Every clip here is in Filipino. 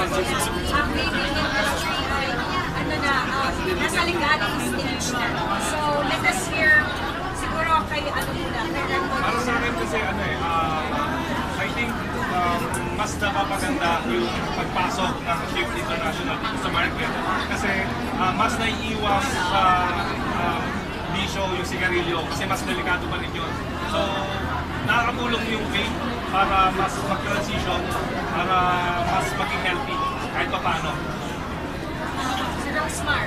uh, ano na, nasa legaling stage na. So, let us hear siguro kay ano muna, kasi ano eh, I think um, mas napapaganda yung pagpasok ng Shift International sa market kasi ah, mas naiiwas uh, uh, bisyo yung sigarilyo kasi mas delikado pa rin yun. So, nakakatulong yung vape para mas mag-transition, para mas maging healthy kahit pa paano. Si Rosemar.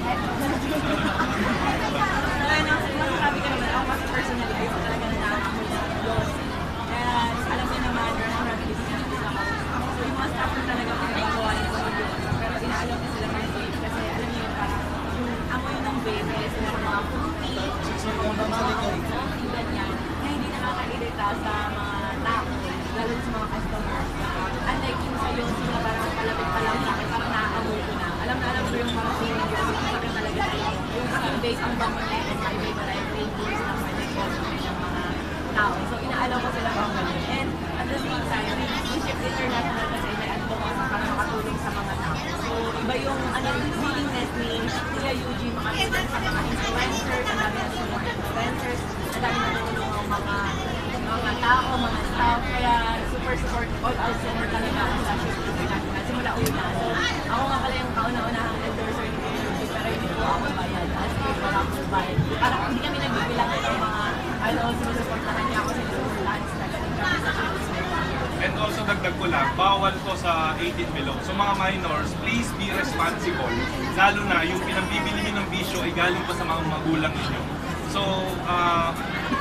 Ano, masasabi ko naman, ako kasi personally, ayoko talaga na nakakamoy ng gloss. Kaya alam niyo naman, you're not really business din ako. So yung mga staff ko talaga pinagagawa nila sa gloss. Pero inaalam na sila ng vape kasi alam niyo yun, parang yung amoy ng vape, kaya sila ng mga fruity, yung mga coffee, ganyan, na hindi nakakairita sa mga tao, lalo na sa mga customers. Unlike yung sa yung sila parang palapit pa lang sa akin, parang naaamoy ko na. Alam na alam ko yung mga feeling ko, yung sa akin talaga sa'yo. Yung sa base ang bango niya, and my way, but I'm thankful na pwede ko sa ng mga tao. So, inaalaw ko sila kung ganun. And at the same time, we shift international kasi may advocacy para makatulong sa mga tao. So, iba yung ano, willingness ni Kuya Eugene makatulong sa mga influencers, ang dami na tulong influencers, ang dami na ang mga mga tao, mga staff, kaya super support all out support ako sa Shift International. Simula una. Ako nga pala yung kauna-unahang endorser ni Eugene, pero hindi po ako bayad. As in, wala akong bayad. Hindi kami nagbibilang ng mga, ano, sinusuportahan niya ako, sinusuportahan sila. Ganun kami sa. And also dagdag ko lang, bawal to sa 18 below. So mga minors, please be responsible. Lalo na yung pinambibili niyo ng bisyo ay galing pa sa mga magulang ninyo. So, ah,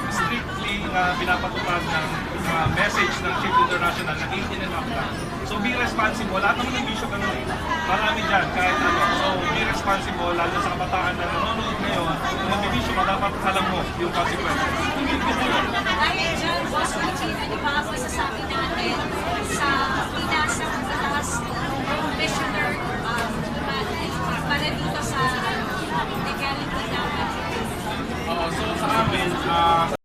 strictly na pinapatupad ng ah, message ng Chip International na 18 and up na. So be responsible. Lahat naman ng bisyo ganun eh. Marami dyan, kahit ano. So be responsible, lalo sa kabataan na nanonood ngayon. Kung magbibisyo dapat alam mo yung consequences.